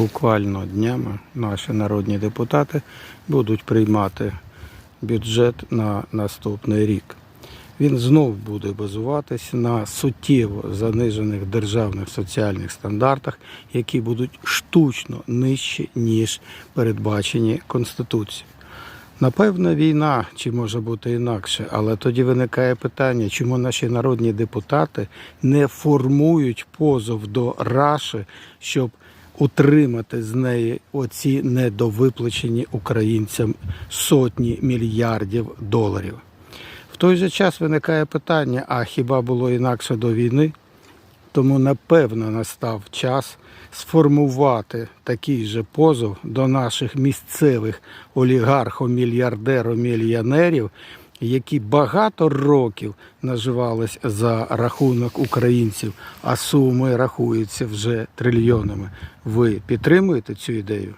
Буквально днями наші народні депутати будуть приймати бюджет на наступний рік. Він знов буде базуватись на суттєво занижених державних соціальних стандартах, які будуть штучно нижчі, ніж передбачені Конституцією. Напевно, війна чи може бути інакше, але тоді виникає питання, чому наші народні депутати не формують позов до Раші, щоб утримати з неї оці недовиплачені українцям сотні мільярдів доларів. В той же час виникає питання: а хіба було інакше до війни? Тому напевно настав час сформувати такий же позов до наших місцевих олігархо-мільярдеро-мільйонерів, які багато років наживались за рахунок українців, а суми рахуються вже трильйонами. Ви підтримуєте цю ідею?